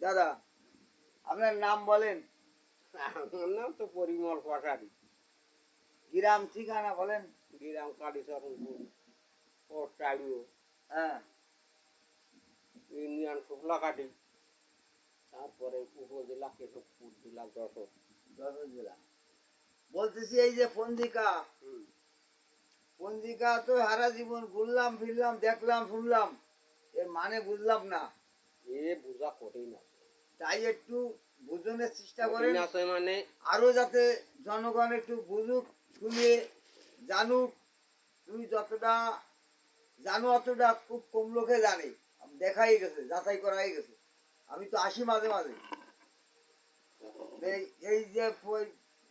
দাদা আপনার নাম বলেন। আমার নাম তো পরিমল কটারি গ্রাম ঠিকানা বলেন। গ্রাম কালীচরণপুর পোস্টাড়িও হ্যাঁ। ইউনিয়ন শুক্লাকাটি তারপরে উপজেলা কেশবপুর জেলা যশোর। যশোর জেলা। বলতেছি এই যে পঞ্জিকা। পঞ্জিকা তো সারা জীবন ঘুরলাম ফিরলাম দেখলাম শুনলাম। এর মানে বুঝলাম না। এ বোঝা কঠিন আছে তাই একটু বুঝনের চেষ্টা করেন। মানে? আরও যাতে জনগণ একটু বুঝুক শুনে জানুক। তুমি যতটা জানো অতটা খুব কম লোকে জানে। দেখাই গেছে যাচাই করাই গেছে। আমি তো আসি মাঝে মাঝে। এই যে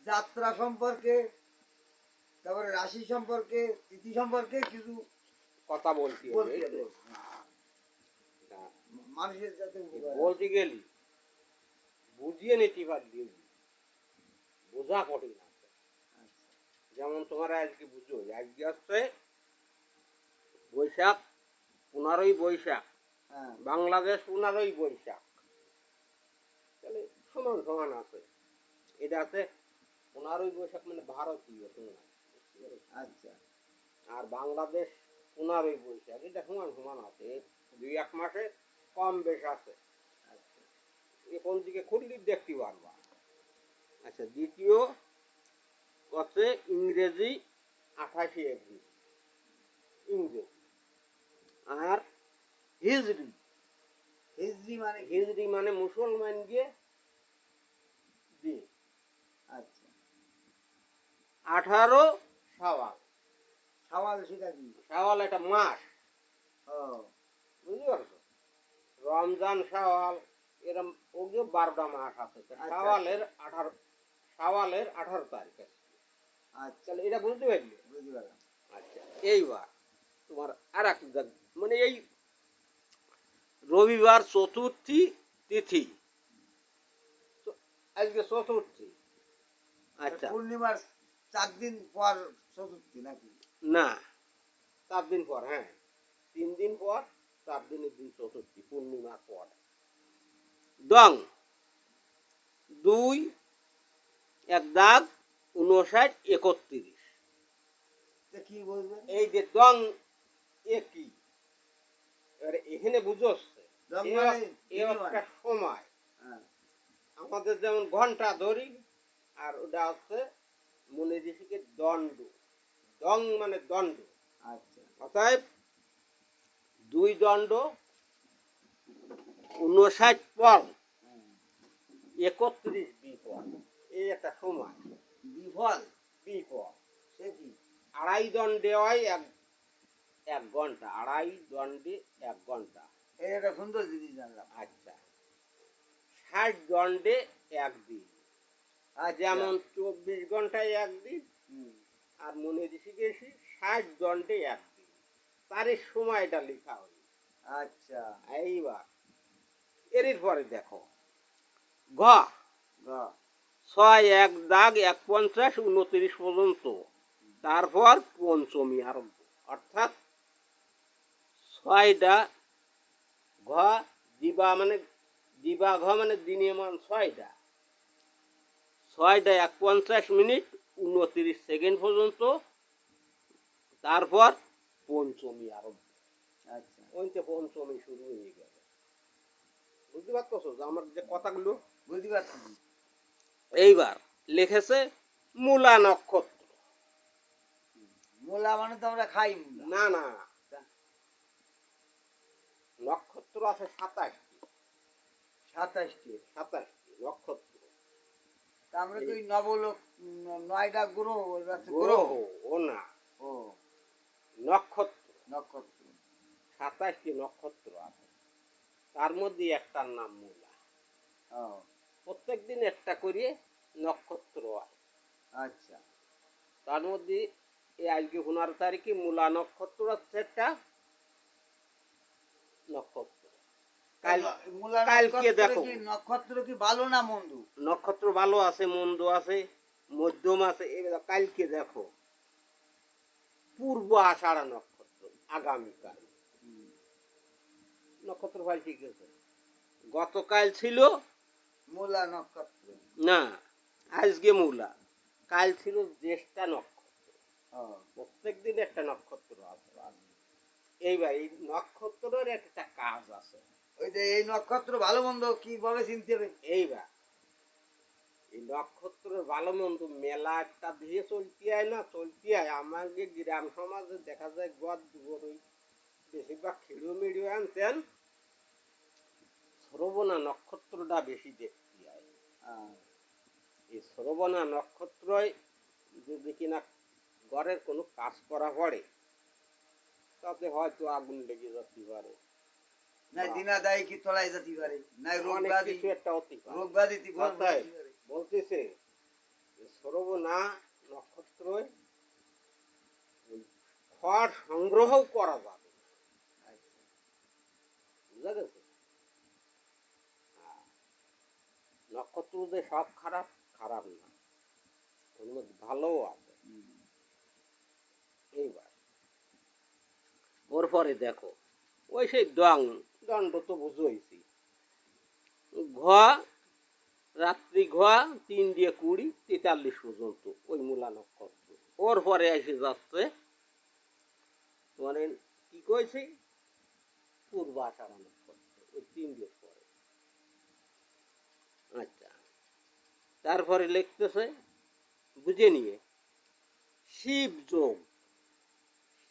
যাত্রা সম্পর্কে তারপরে রাশি সম্পর্কে তিথি সম্পর্কে কিছু কথা বলছি মানুষের যাতে বলতে গেলি বুঝিয়ে নিতে পারলি বোঝা কঠিন আছে যেমন তোমার আজকে বুঝো আজকে আসছে বৈশাখ পনেরোই বৈশাখ। হ্যাঁ। বাংলাদেশ পনেরোই বৈশাখ। তাহলে সমান সমান আছে। এটা আছে পনেরোই বৈশাখ মানে ভারতীয় তোমার। আচ্ছা। আর বাংলাদেশ পনেরোই বৈশাখ এটা সমান সমান আছে। দুই এক মাসে কম বেশ আছে। এখন দিকে খুললি দেখতে পারবা। আচ্ছা দ্বিতীয় হচ্ছে ইংরেজি আঠাশে এপ্রিল। ইংরেজি। আর হিজড়ি হিজড়ি মানে কি? হিজড়ি মানে মুসলমান দিয়ে। দিন আচ্ছা। আঠারো সাওয়াল। সওয়াল সেটা কি? সাওয়াল একটা মাস। ও। বুঝতে পারছ? রমজান সাওয়াল। এরম ওগুলো বারোটা মাস আছে আচ্ছা। সাওয়ালের আঠারো সাওয়ালের আঠারো তারিখ আছে। আচ্ছা। এটা বুঝতে পারলি? বুঝতে পারলাম। আচ্ছা এইবার তোমার আর এক মানে এই রবিবার চতুর্থী তিথি। আজকে চতুর্থী। আচ্ছা। পূর্ণিমার চার দিন পর চতুর্থী নাকি? না চার দিন পর হ্যাঁ। তিন দিন পর চার দিনের দিন চতুর্থী পূর্ণিমার পর। দং দুই এক দাগ উনষাট একত্রিশ। এই যে দং এ কি? এবারে এখানে বুঝোচ্ছে মানে। একটা সময়। হ্যাঁ, আমাদের যেমন ঘণ্টা ধরি আর ওটা হচ্ছে মনে ঋষিকে দণ্ড। দং মানে দণ্ড। আচ্ছা। অতএব দুই দণ্ড উনষাট হ্যাঁ। একত্রিশ বিপদ এই একটা সময়। বিফল বিপদ সে কি? আড়াই দণ্ডে হয় এক এক ঘণ্টা। আড়াই দণ্ডে এক ঘণ্টা। একটা সুন্দর জিনিস জানলাম। আচ্ছা। ষাট দণ্ডে একদিন আচ্ছা, যেমন চব্বিশ ঘন্টায় একদিন আর মনে রেখে গেছি ষাট দণ্ডে একদিন তার সময়টা লেখা হলো আচ্ছা। এইবার। এর পরে দেখো ঘ ছয়, এক, দাগ, এক, পঞ্চাশ, উনত্রিশ পর্যন্ত। তারপর পঞ্চমী আরম্ভ। অর্থাৎ ছয়টা ঘ, দিবা মানে দিবা ঘ মানে দিনে মান ছয়টা। ছয়টা এক, পঞ্চাশ মিনিট, উনত্রিশ সেকেন্ড পর্যন্ত। তারপর পঞ্চমী আরম্ভ। আচ্ছা। ওইতে পঞ্চমী শুরু হয়ে গেল। বুঝতে পারতেছো আমার যে কথাগুলো বুঝতে পারছি এইবার লিখেছে মূলা নক্ষত্র। মূলা মানে তো আমরা খাই না না নক্ষত্র আছে সাতাশটি। সাতাশটি? সাতাশটি নক্ষত্র। আমরা তো নবলোক নয়টা গ্রহ? গ্রহ? ও না। ও। নক্ষত্র। নক্ষত্র। সাতাশটি নক্ষত্র আছে। তার মধ্যে একটার নাম মূলা। প্রত্যেক দিন একটা করে নক্ষত্র আচ্ছা। তার মধ্যে এই আজকে পনেরো তারিখে মূলা নক্ষত্র আছে একটা। নক্ষত্র। কালকে দেখো। নক্ষত্র কি ভালো না মন্দ? নক্ষত্র ভালো আছে মন্দ আছে মধ্যম আছে কালকে দেখো। পূর্ব আষাঢ় নক্ষত্র আগামীকাল। নক্ষত্র ভাই ঠিক আছে। গতকাল ছিল? মূলা নক্ষত্র। না আজকে মূলা। কাল ছিল জ্যেষ্ঠা নক্ষত্র। প্রত্যেক দিন একটা নক্ষত্র আছে। এইবার এই নক্ষত্রের একটা কাজ আছে। ওই যে এই নক্ষত্র ভালো মন্দ কীভাবে চিনতে হবে এইবার এই নক্ষত্রের ভালো মন্দ মেলা একটা দিয়ে চলতে হয় না চলতে হয় আমাকে গ্রাম সমাজে দেখা যায় গদ বেশিরভাগ খেড়িও মেড়িও আনতেন শ্রবণা নক্ষত্রটা বেশি দেখতে হয়। এই শ্রবণা নক্ষত্রয় যদি কিনা ঘরের কোনো কাজ করা পড়ে তাতে হয়তো আগুন লেগে যেতে পারে। কি তলায় যেতে কিছু একটা। বলতেছে নক্ষত্র খড় সংগ্রহ করা যাবে। আচ্ছা। বুঝা গেছে হ্যাঁ। নক্ষত্র যে সব খারাপ খারাপ না। আছে। এইবার, ওর পরে দেখো, ওই সেই দং দণ্ড তো বুঝেছি রাত্রি ঘ তিন দিয়ে কুড়ি, তেতাল্লিশ পর্যন্ত ওই মূলা নক্ষত্র। ওর পরে এসে যাচ্ছে মানে কি কয়েছে পূর্বাষাঢ়া নক্ষত্র, ওই তিন দিয়ে পরে। আচ্ছা। তারপরে লিখতেছে বুঝে নিয়ে। শিব যোগ।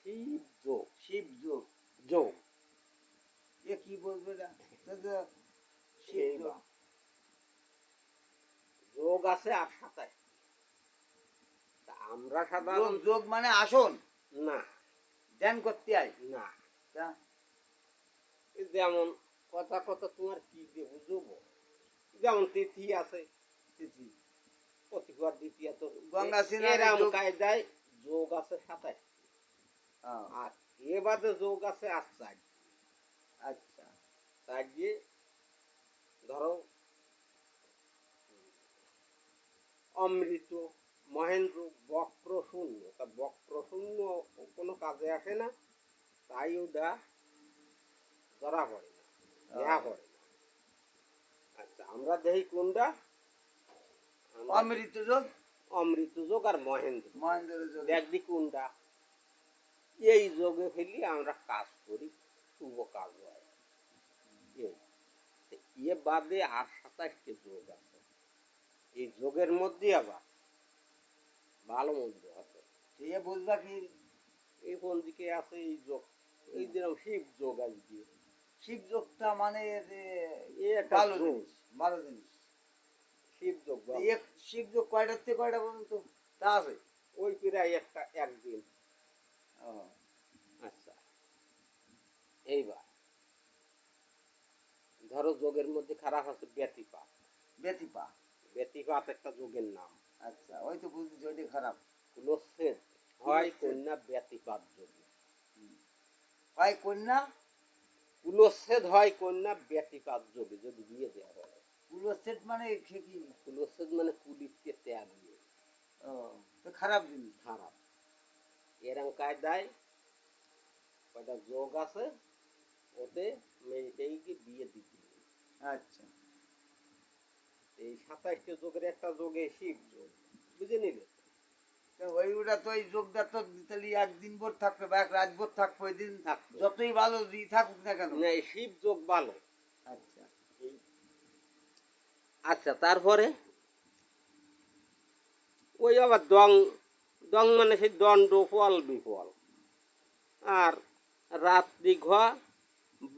শিব যোগ। শিব যোগ। যোগ। এ কি বলবে না যোগ। আছে আর সাতাশ। আমরা সাধারণ যোগ মানে আসন। না। ধ্যান করতে আয়। না। যেমন কথা কথা তোমার কি দিয়ে বুঝব? যেমন তিথি আছে তিথি। প্রতিবার দ্বিতীয় তো গঙ্গা এরম কায়দায় যোগ আছে সাতাশ আর যোগ আছে আর চার আচ্ছা দিয়ে ধরো অমৃত মহেন্দ্র বক্র শূন্য। তা বক্র শূন্য কোনো কাজে আসে না তাই ওটা ধরা পড়ে না দেয়া পড়ে। আমরা দেখি কোনটা? অমৃত যোগ অমৃত যোগ আর মহেন্দ্র। মহেন্দ্র যোগ দেখবি কোনটা? এই যোগে ফেলি আমরা কাজ করি শুভ কাজ হয়। এ বাদে আর সাতাশটি যোগ আছে। এই যোগের মধ্যে আবার ভালো মন্দ আছে। এ বুঝবা কি? এই কোন দিকে আছে এই যোগ? এই যেরকম শিব যোগ আজকে। শিব যোগটা মানে যে ভালো জিনিস। ভালো জিনিস। শিব যোগ তো এ শিব যোগ কয়টার থেকে কয়টা পর্যন্ত? তা আছে। ওই প্রায় একটা একদিন। ও, আচ্ছা। এইবার। ধরো যোগের মধ্যে খারাপ আছে ব্যতিপাত ব্যতিপা। ব্যতিপাত একটা যোগের নাম। আচ্ছা ওই তো বুঝছি ওইটা খারাপ। কুলচ্ছেদ। হয়। কন্যা ব্যতিপাত যোগে। হয় কন্যা? কুলচ্ছেদ হয় কন্যা ব্যতিপাত যোগে যদি বিয়ে দেওয়া মানে সে কি? মানে কুলিতকে ত্যাগ দিয়ে। ও, তো খারাপ জিনিস। খারাপ। এরম কায়দায় কয়টা যোগ আছে ওতে বিয়ে দিতে আচ্ছা। এই সাতাইশটা যোগের একটা যোগে শিব যোগ বুঝে নিলে? তো ওই ওটা তো ওই যোগটা তো তাহলে একদিন ভোর থাকবে বা এক রাত ভোর থাকবে ওই দিন থাকতো যতই ভালো থাকুক না কেন। না শিব যোগ ভালো আচ্ছা আচ্ছা তারপরে? ওই আবার দং দং মানে সেই দণ্ড, ফল বিফল। আর রাত্রি ঘ,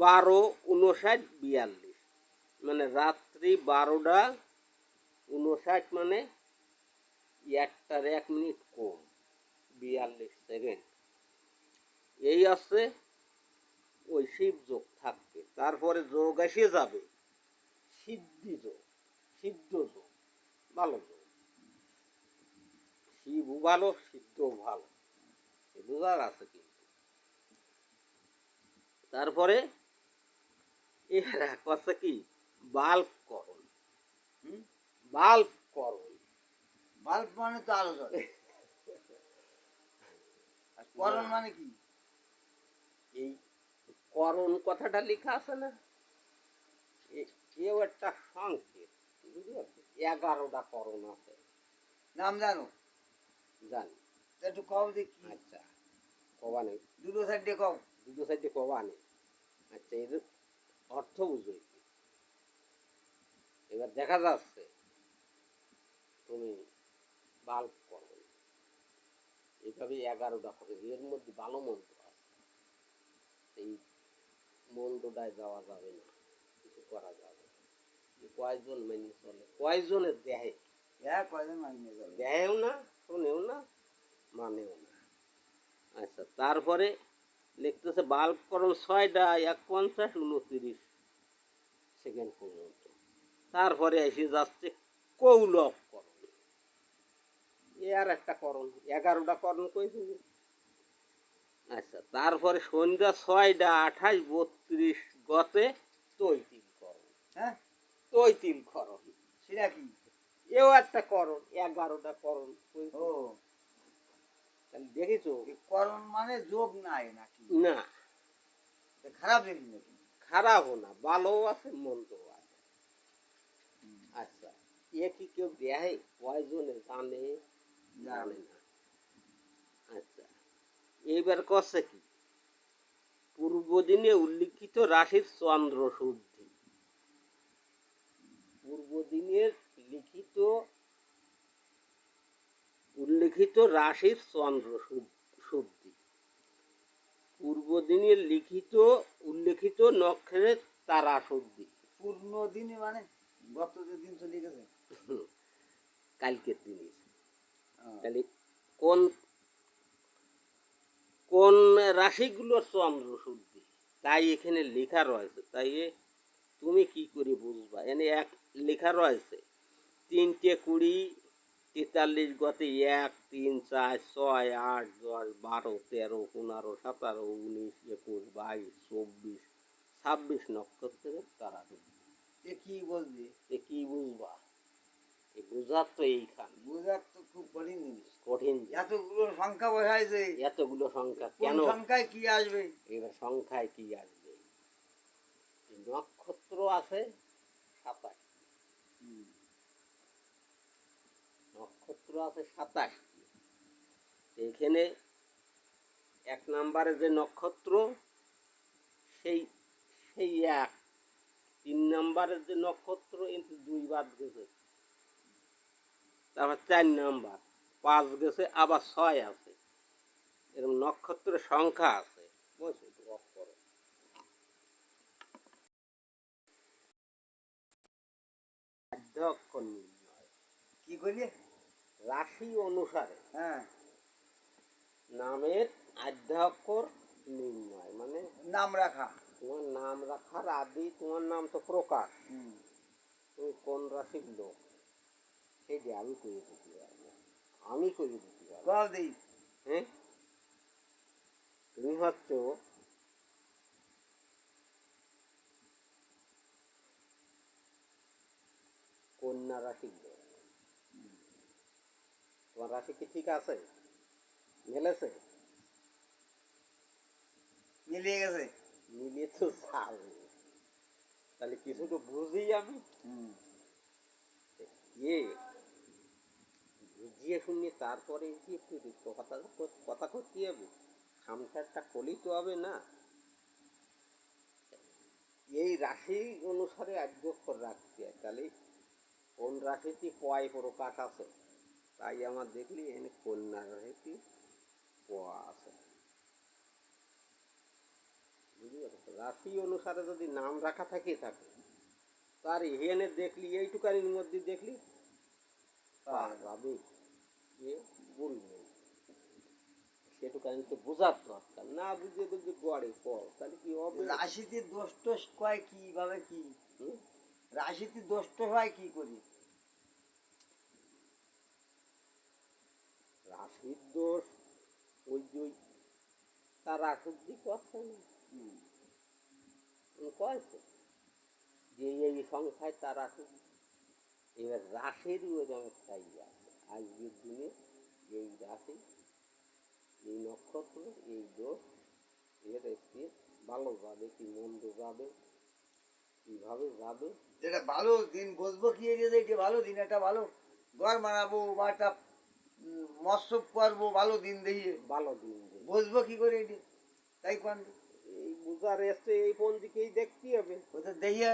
বারো উনষাট বিয়াল্লিশ। মানে রাত্রি বারোটা উনষাট মানে একটার এক মিনিট কম, বিয়াল্লিশ সেকেন্ড। এই আছে ওই শিব যোগ থাকবে। তারপরে যোগ এসে যাবে, সিদ্ধি যোগ। সিদ্ধ যোগ ভালো যোগ শিবও ভালো সিদ্ধও ভালো। বোঝার আছে কিন্তু। তারপরে এরা কথা কি? বাল্ব করণ। হুম? বাল্ব করণ। বাল্ব মানে তো আলো জ্বলে। করণ মানে কি? এই করণ কথাটা লেখা আছে না? এও একটা সংকেত। এগারোটা করণ আছে নাম জানো? জানি। একটু কম দেখি। আচ্ছা কবা নেই দুটো সাইডে কম দুটো সাইডে কবা নেই আচ্ছা এর অর্থ বুঝো কি? এবার দেখা যাচ্ছে তুমি বাল্ব করো। এইভাবে এগারোটা হবে এর মধ্যে ভালো মন্দ আছে। এই মন্দটায় যাওয়া যাবে না কিছু করা যাবে কয়জন মেনে চলে কয়জনের দেহে? হ্যাঁ কয়জন যাবে? দেয়ও না শোনেও না মানেও না। আচ্ছা তারপরে লিখতেছে বাল্ব করণ ছয়টা এক পঞ্চাশ উনত্রিশ সেকেন্ড পর্যন্ত। তারপরে এসে যাচ্ছে কৌলভ করণ। এ আর একটা করণ এগারোটা করণ কইছি আচ্ছা তারপরে সন্ধ্যা ছয়টা আঠাশ বত্রিশ গতে তৈতিল করণ। হ্যাঁ? তৈতিল করণ সেটা কি? এও একটা করণ এগারোটা করণ ও। দেখেছ? করণ মানে যোগ নাই নাকি? না। খারাপ জিনিস নাকি? খারাপও না ভালোও আছে মন্দও আছে। আচ্ছা এ কি কেউ দেয়? কয়জনে জানে জানে না। আচ্ছা এইবার করছে কি? পূর্বদিনে উল্লিখিত রাশির চন্দ্র শুদ্ধি পূর্বদিনের লিখিত উল্লিখিত রাশির চন্দ্র শুদ্ধি পূর্বদিনের লিখিত উল্লিখিত নক্ষত্রের তারা শুদ্ধি পূর্ণ দিনে মানে? গত যে দিন চলে গেছে কালকের দিনে। তাহলে কোন কোন রাশিগুলোর চন্দ্র শুদ্ধি তাই এখানে লেখা রয়েছে। তাই তুমি কি করে বুঝবা? এনে এক লেখা রয়েছে। তিনটে কুড়ি তেতাল্লিশ গতে এক তিন চার ছয় আট দশ বারো তেরো পনেরো সতেরো উনিশ একুশ বাইশ চব্বিশ ছাব্বিশ নক্ষত্রের তারা এ কি বলবে এ কি বুঝবা? এ বুঝার তো এইখান। বোঝার তো খুব কঠিন জিনিস। কঠিন এতগুলো সংখ্যা বসাইছে এতগুলো সংখ্যা কেন সংখ্যায় কি আসবে? এবার সংখ্যায় কি আসবে? নক্ষত্র আছে সাতাশ হুম, নক্ষত্র আছে সাতাশ। এখানে এক নম্বরে যে নক্ষত্র, সেই সেই এক। তিন নম্বরের যে নক্ষত্র কিন্তু দুই বাদ গেছে। তারপর চার নাম্বার, পাঁচ গেছে, আবার ছয় আছে। এরকম নক্ষত্রের সংখ্যা আছে। একটু off করো। কি করলে রাশি অনুসারে হ্যাঁ। নামের আদ্য অক্ষর নির্ণয় মানে নাম রাখা। তোমার নাম রাখার আদি তোমার নাম তো প্রকাশ। তুমি কোন রাশির লোক? সেটা আমি করে দিতে পারব আমি করে দিতে পারব হ্যাঁ? তুমি হচ্ছ কন্যা রাশির তোমার রাশি কি ঠিক আছে? মেলেছে? মিলিয়ে গেছে। মিলিয়ে তো যাবে। তাহলে কিছু তো বুঝি আমি? ইয়ে বুঝিয়ে শুনিয়ে তারপরে কি একটু কথা কথা করতে হবে। খামখারটা করলেই তো হবে না। এই রাশি অনুসারে আদ্যক্ষর রাখতে হয় তাহলে কোন রাশিটি পয় প্রকাশ আছে? তাই আমার দেখলি এখানে কন্যা রাশিটি পোয়া আছে রাশি অনুসারে যদি নাম রাখা থাকে থাকে তার এখানে দেখলি এইটুকানির মধ্যে দেখলি বলবে। সেটুকানি তো বোঝার দরকার। না বুঝে যদি গড়ে পড় তাহলে কি হবে? রাশিতে দোষ টোষ কয় কীভাবে কি? রাশিতে দোষ টোষ হয় কি করি? রাশির ওই যে তার আসুদ্ধি করছে না। হুম, কয়েছে যে এই সংখ্যায় তার আসুদ্ধি এবার রাশির ওরকম একটাই আছে। আজকের দিনে এই রাশি এই নক্ষত্র এই দোষ এর একটি ভালো যাবে কি মন্দ যাবে কীভাবে যাবে। যেটা ভালো দিন বসবো কি যে এটা ভালো দিন একটা ভালো ঘর বানাবো বা মৎস্য করব ভালো দিন দেখিয়ে ভালো দিন। বসবো কি করে এটি? তাই কোন? এই বুঝার এসছে এই কোন দিকেই দেখতে হবে। ওটা দেখিয়া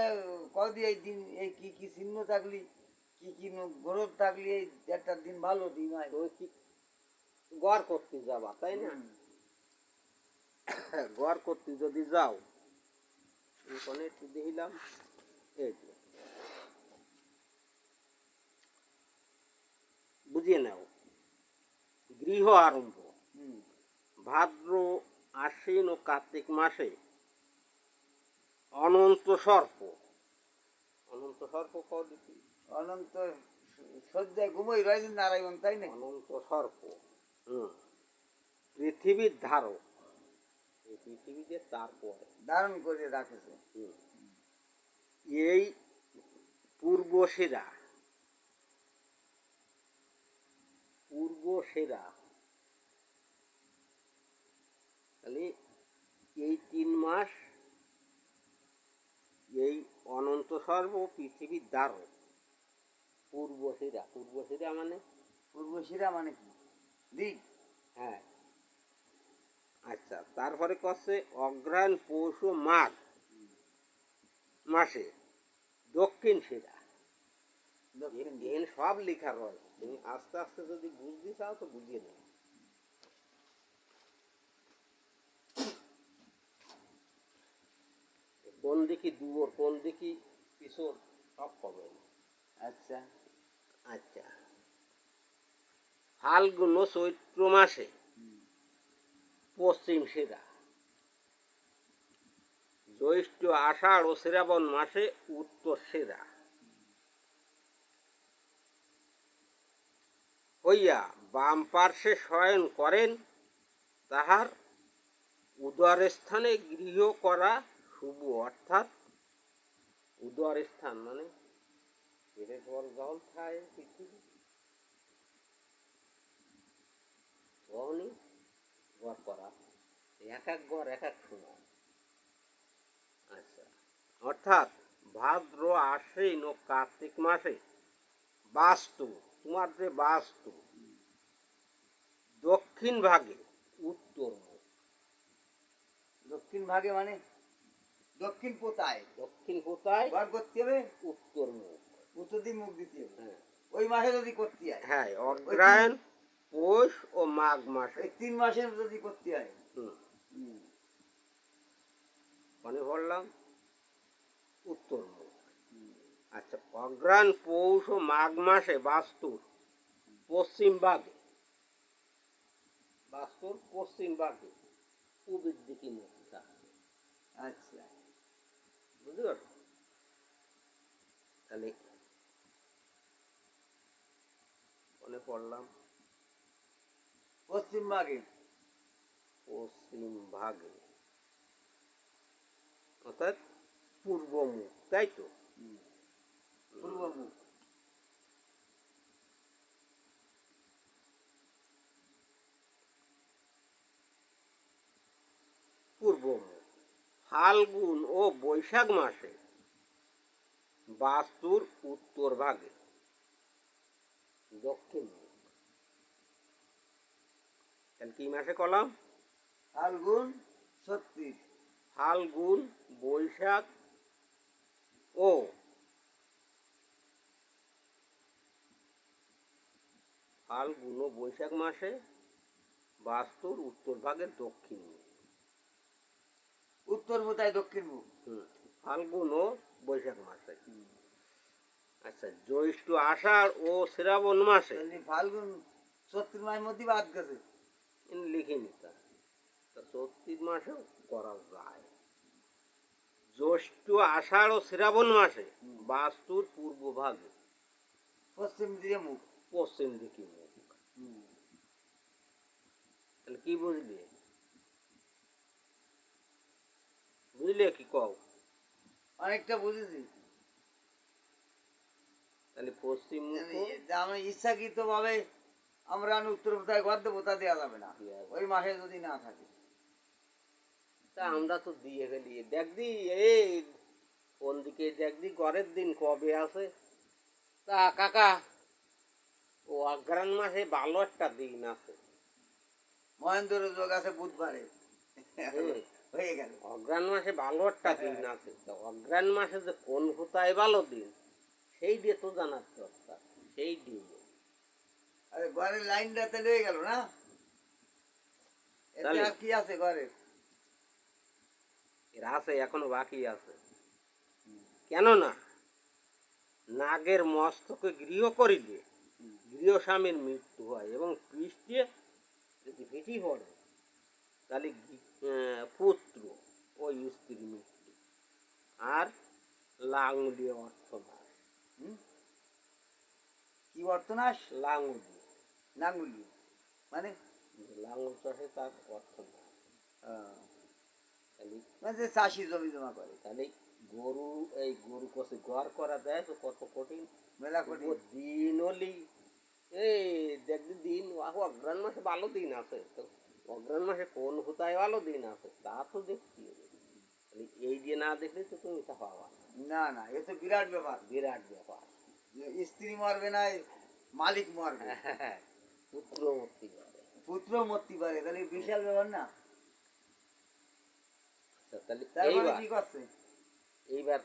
কদি এই দিন এই কি কি চিহ্ন থাকলি কি কি গরব থাকলি এই একটা দিন ভালো দিন হয়। তুমি কি গড় করতে যাবা তাই না। গড় করতে যদি যাও এখানে একটু দেখিলাম এই বুঝিয়ে নাও। গৃহ আরম্ভ ভাদ্র আশ্বিন ও কার্তিক মাসে অনন্ত সর্প। অনন্ত সর্প কদিকে অনন্ত সজ্জায় ঘুমোই রয়েছেন নারায়ণ তাই না অনন্ত সর্প। হুম। পৃথিবীর ধারক। এই পৃথিবীতে তারপরে ধারণ করে রাখেছে। হুম। এই পূর্ব সেরা পূর্ব সেরা তাহলে এই তিন মাস এই অনন্ত সর্ব পৃথিবীর দ্বারক পূর্ব সেরা পূর্ব সেরা মানে? পূর্ব শিরা মানে কি? দিক। হ্যাঁ। আচ্ছা তারপরে করছে অগ্রায়ণ পৌষ মাঘ মাসে। দক্ষিণ সেরা সব লেখা রয়েছে। তুমি আস্তে আস্তে যদি বুঝতে চাও তো বুঝিয়ে নেবে কোন দিকে দুয়োর কোন দিকে পিছন সব পাবেন আচ্ছা। আচ্ছা। ফাল্গুন চৈত্র মাসে পশ্চিম সেরা জ্যৈষ্ঠ আষাঢ় ও শ্রাবণ মাসে উত্তর সেরা হইয়া বাম পার্শ্বে শয়ন করেন, তাহার উদর স্থানে গৃহ করা শুভ, অর্থাৎ উদর স্থান মানে আচ্ছা অর্থাৎ ভাদ্র, আশ্বিন ও কার্তিক মাসে বাস্তু তোমার যে বাস্তু দক্ষিণ ভাগে উত্তর মুখ দক্ষিণ ভাগে মানে? দক্ষিণ পোতায় দক্ষিণ কোথায়? ঘর করতে হবে? উত্তর মুখ। উত্তর দিক মুখ দিতে হবে। হ্যাঁ। ওই মাসে যদি করতে হয়? হ্যাঁ অগ্রায়ণ পৌষ ও মাঘ মাসে। এই তিন মাসে যদি করতে হয়? হুম। মনে পড়লাম উত্তর মুখ। আচ্ছা অগ্রাণ পৌষ মাঘ মাসে বাস্তুর পশ্চিম ভাগে বাস্তুর পশ্চিম ভাগে পূবের দিকে থাকবে আচ্ছা। বুঝতে পারছ তাহলে মনে পড়লাম। পশ্চিম ভাগে। পশ্চিম ভাগে। অর্থাৎ পূর্ব মুখ তাই তো? পূর্ব ফাল্গুন ও বৈশাখ মাসে বাস্তুর উত্তর ভাগে। দক্ষিণ তাহলে কি মাসে কলাম? ফাল্গুন ছত্রিশ। ফাল্গুন বৈশাখ ও ফাল্গুন ও বৈশাখ মাসে বাস্তুর উত্তর ভাগের দক্ষিণ উত্তর পোতায় দক্ষিণ মুখ? হুম, ফাল্গুন ও বৈশাখ মাসে। আচ্ছা জ্যৈষ্ঠ আষাঢ় ও শ্রাবণ মাসে। ফাল্গুন ছত্রিশ মাসের মধ্যে বাদ গেছে। ইনি লিখে নিতাম তা চৌত্রিশ মাসেও করা যায়। জ্যৈষ্ঠ আষাঢ় ও শ্রাবণ মাসে। বাস্তুর পূর্ব ভাগে। পশ্চিম দিকে মুখ। পশ্চিম দিকে মুখ। তাহলে কি বুঝলে? বুঝলে কি কও? অনেকটা বুঝেছি। তাহলে পশ্চিম আমি ইচ্ছাকৃত ভাবে আমরা আমি উত্তর ঘর দেবো তা দেওয়া যাবে না। ওই মাসে যদি না থাকে। তা আমরা তো দিয়ে ফেলি। দেখ দি এই কোন দিকে দেখবি ঘরের দিন কবে আছে তা কাকা ও অগ্রাণ মাসে ভালো একটা দিন আছে মহেন্দ্র যোগ আছে বুধবারে। হয়ে গেল। অগ্রাণ মাসে ভালো একটা দিন আছে তো অগ্রাণ মাসে যে কোন কোথায় ভালো দিন সেই দিয়ে তো জানার দরকার সেই দিন আরে ঘরের লাইনটাতে লয়ে গেল না? এতে আর কি আছে ঘরে এর আছে এখনও বাকি আছে। কেননা নাগের মস্তকে গৃহ করিলে গৃহ স্বামীর মৃত্যু হয় এবং পৃষ্ঠে যদি ফেটি পড়ে তাহলে পুত্র ও স্ত্রীর মৃত্যু। আর লাঙ্গুলিয়ে অর্থ নাশ। হুম? কি বর্তনাশ লাঙ্গুলি নাঙ্গুলি মানে লাঙ্গল চাষে তার অর্থ নাশ। আহ, তাহলে মানে চাষি জমি জমা করে তাহলে গরু এই গরু কষে ঘর করা দেয় তো কত কঠিন? মেলা ও দিন হলি এই দেখবি দিন অগ্রাণ মাসে ভালো দিন আছে তো অগ্রাণ মাসে কোন কোথায় ভালো দিন আছে তা তো দেখছি। এই দিয়ে না দেখলে তো তুমি তা পাবা না। না এ তো বিরাট ব্যাপার। বিরাট ব্যাপার। স্ত্রী মরবে না মালিক মরবে। পুত্র মূর্তি করে পুত্র মরতে পারে তাহলে বিশাল ব্যাপার না। আচ্ছা, তাহলে এইবার কি করছে? এইবার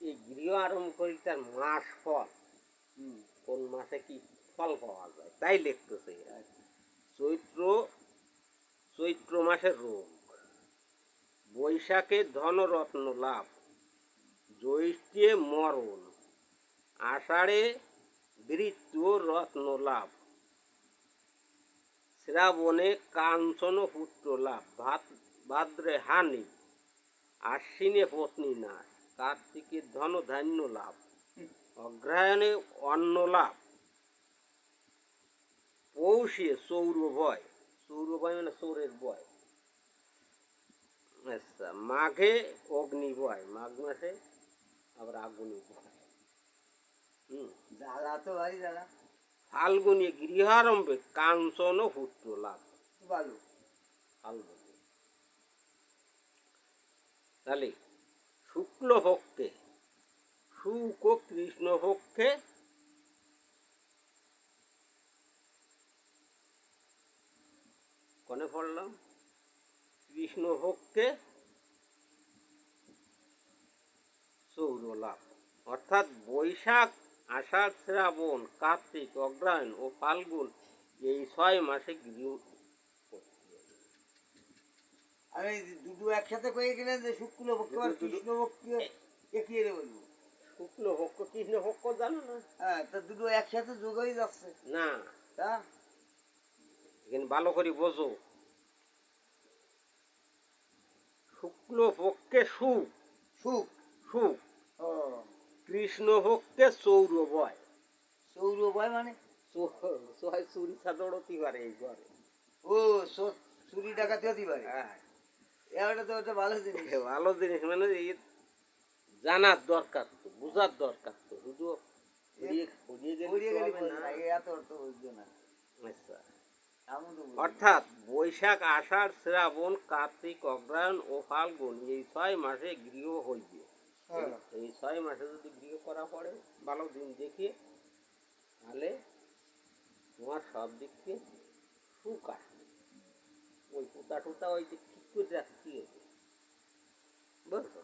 এই গৃহ আরম্ভ করি তার মাস ফল হুম, কোন মাসে কি ফল পাওয়া যায় তাই লিখতেছে। চৈত্র চৈত্র মাসের রোগ বৈশাখে ধনরত্ন লাভ, জ্যৈষ্ঠে মরণ, আষাঢ়ে বৃত্ত রত্ন লাভ, শ্রাবণে কাঞ্চন পুত্র লাভ ভাত ভাদ্রে হানি, আশ্বিনে পত্নী নাশ, কার্তিকে ধন ধান্য লাভ, অগ্রহায়ণে অন্ন লাভ পৌষে সৌর ভয় সৌর ভয় মানে সৌরের ভয় আচ্ছা মাঘে অগ্নি ভয় মাঘ মাসে আবার আগুনি ভয় হুম জ্বালা তো ভাই জ্বালা ফাল্গুনি গৃহারম্ভে কাঞ্চন ও পুত্র লাভ ভালো ফাল্গুনি তাহলে শুক্ল পক্ষে শুক ও কৃষ্ণ পক্ষে কনে পড়লাম কৃষ্ণ পক্ষে সৌর লাভ অর্থাৎ বৈশাখ আষাঢ় শ্রাবণ কার্তিক অগ্রহায়ণ ও ফাল্গুন এই ছয় মাসে গৃহ আমি দুটো একসাথে কয়ে গেলেন যে শুক্ল পক্ষ আর কৃষ্ণ বলব? শুক্ল পক্ষ জানো না? হ্যাঁ তা দুটো একসাথে যোগ হয়ে যাচ্ছে। না। তা? এখানে ভালো করে বোঝো। শুক্ল পক্ষে সুখ। সুখ? সুখ। কৃষ্ণ সৌর ভয় সৌর ভয় মানে চুরি চাদরতি পারে এই ঘরে। ও চুরি ডাকাতি হতে পারে? হ্যাঁ। এটা তো একটা ভালো জিনিস। ভালো জিনিস মানে জানার দরকার তো বুঝার দরকার তো শুধু এত অর্থ বুঝবে না। আচ্ছা। অর্থাৎ বৈশাখ আষাঢ় শ্রাবণ কার্তিক অগ্রহায়ণ ও ফাল্গুন এই ছয় মাসে গৃহ হইবে। হ্যাঁ। এই ছয় মাসে যদি গৃহ করা পড়ে ভালো দিন দেখে তাহলে তোমার সব দিক থেকে সুখ আসবে। ওই পোতা টোতা ওই যে ঠিক করে রাখতে হবে? বুঝছ?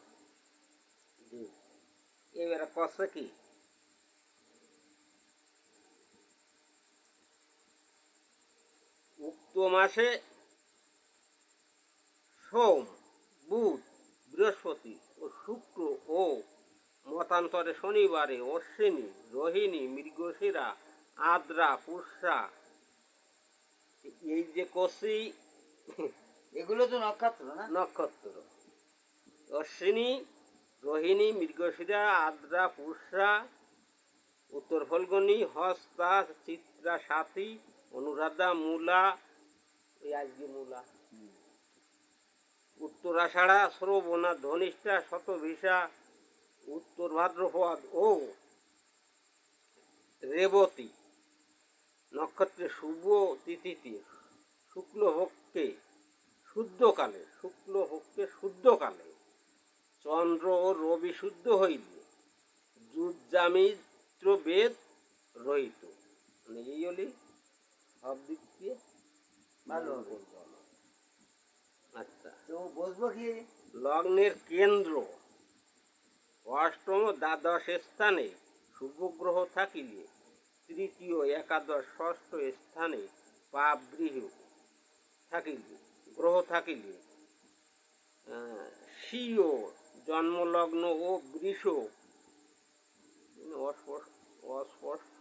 জি। এবারে কষ্ট কি উক্ত মাসে সোম বুধ বৃহস্পতি ও শুক্র ও মতান্তরে শনিবারে অশ্বিনী রোহিণী মৃগশিরা আদ্রা পুষা এই যে কষি এগুলো তো নক্ষত্র না? নক্ষত্র। অশ্বিনী রোহিণী মৃগশিরা আদ্রা পুষা উত্তর ফলগনি হস্তা চিত্রা সাথী অনুরাধা মূলা আজকে মূলা উত্তরাষাঢ়া শ্রবণা, ধনিষ্ঠা, শতভিসা, উত্তর ও রেবতী। নক্ষত্রে শুভ তিথিতে শুদ্ধকালে শুদ্ধকালে, চন্দ্র ও রবি শুদ্ধ হইলে যুজ্জামিত্র বেদ রহিত। মানে এই হলি সব দিক দিয়ে ভালো হবে। আচ্ছা তো বসবো কি লগ্নের কেন্দ্র অষ্টম দ্বাদশ স্থানে শুভগ্রহ থাকিলে তৃতীয় একাদশ ষষ্ঠ স্থানে পাপ গৃহ থাকিলে গ্রহ থাকিলে স্বীয় জন্মলগ্ন ও বৃষ অস্পষ্ট অস্পষ্ট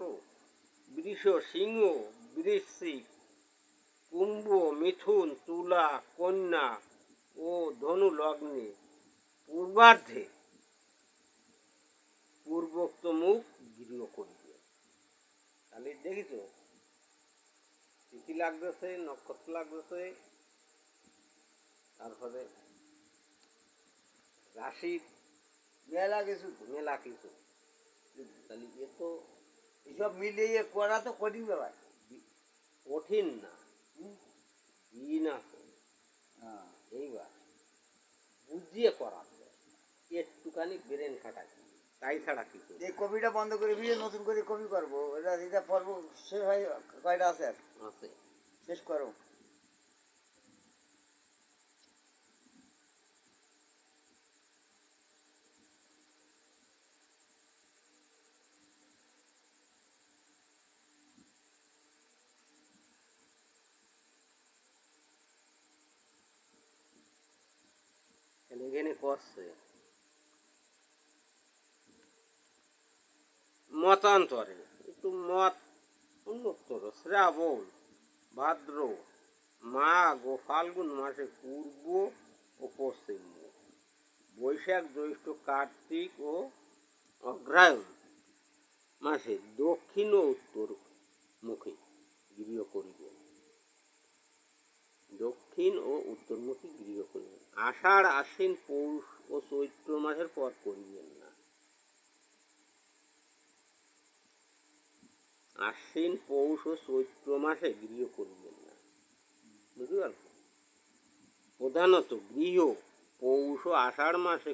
বৃষ সিংহ বৃশ্চিক কুম্ভ, মিথুন, তুলা, কন্যা ও ধনু লগ্নে পূর্বার্ধে পূর্বোক্ত মুখ গৃহ করিবে। তাহলে দেখিছ, তিথি লাগতেছে, নক্ষত্র লাগতেছে। তারপরে রাশির মেলা কিছু মেলা কিছু। তাহলে এ তো, এসব মিলিয়ে করা তো কঠিন ব্যাপার। কঠিন না। দিন হ্যাঁ। এইবার বুঝিয়ে করা একটুখানি ব্রেন খাটা তাই ছাড়া কি এই কবিটা বন্ধ করে দিয়ে নতুন করে কবি করব। এটা এটা পর্ব শেষ হয় কয়টা আছে? আর আছে। শেষ করো তাহলে এখানে করছে। মতান্তরে। একটু মত উন্নতর শ্রাবণ, ভাদ্র মাঘ ও ফাল্গুন মাসে পূর্ব ও পশ্চিম। বৈশাখ, জ্যৈষ্ঠ, কার্তিক ও অগ্রায়ণ মাসে দক্ষিণ ও উত্তর মুখে গৃহ করিবেন দক্ষিণ ও উত্তরমুখী গৃহ করিবেন আষাঢ় আশ্বিন পৌষ ও চৈত্র মাসের পর করিবেন না। আশ্বিন পৌষ ও চৈত্র মাসে গৃহ করিবেন না। বুঝতে পারল প্রধানত গৃহ পৌষ ও আষাঢ় মাসে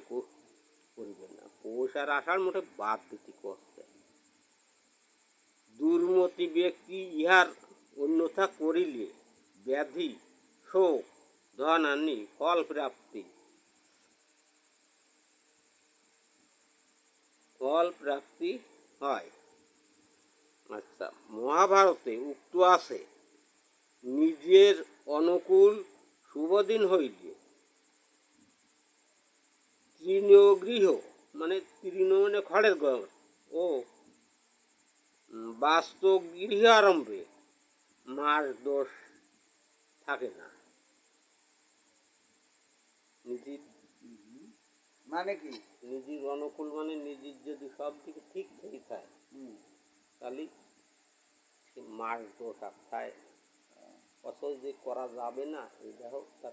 করিবেন না। পৌষ আর আষাঢ় মোটে বাদ দিতে কষ্ট। দুর্মতি ব্যক্তি ইহার অন্যথা করিলে ব্যাধি, শোক ধন হানি ফল প্রাপ্তি। ফল প্রাপ্তি হয়। আচ্ছা মহাভারতে উক্ত আছে, নিজের অনুকূল শুভদিন হইলে তৃণগৃহ মানে তৃণ মানে খড়ের ঘর, ও বাস্তব গৃহ আরম্ভে মাস দোষ থাকে না। নিজের মানে কি? নিজের অনুকূল মানে নিজের যদি সব দিকে ঠিক ঠিক থাকে তাহলে সে মাস দোষ অথচ যে করা যাবে না এটা হোক তার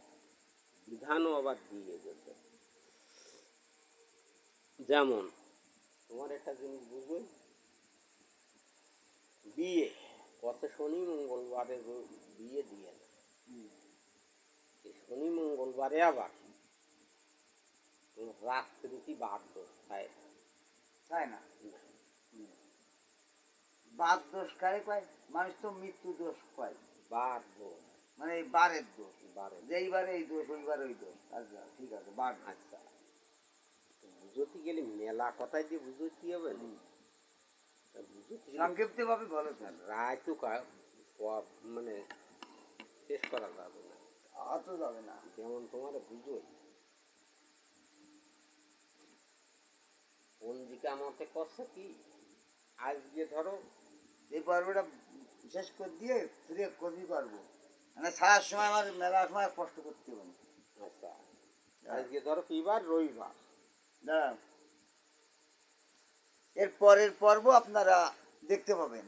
বিধানও আবার দিয়ে গেছে যেমন তোমার একটা জিনিস বুঝবে? বিয়ে কত শনি মঙ্গলবারে বিয়ে দিয়ে না শনি মঙ্গলবারে আবার কি বার দোষ তাই না? বাদ দোষ কারে কয়? মানুষ তো মৃত্যু দোষ কয়। বার দোষ। মানে এই বারের দোষ। বারে যেইবারে এই দোষ ওইবারে ওই দোষ। আচ্ছা ঠিক আছে বার আচ্ছা। বুঝতে গেলে মেলা কথাই দিয়ে বুঝতে হবে। সংক্ষিপ্ত ভাবে বলো রায় তো মানে শেষ করা যাবে না। অত যাবে না। যেমন তোমার বুঝোই। পঞ্জিকা মতে করছে কি? আজকে ধরো এই পর্বটা শেষ করে দিয়ে ফিরে কবি পারব। মানে সারার সময় আমার মেলা সময় কষ্ট করতে হবে না। আচ্ছা আজকে ধরো কিবার রবিবার। দাঁড়ান এর পরের পর্ব আপনারা দেখতে পাবেন।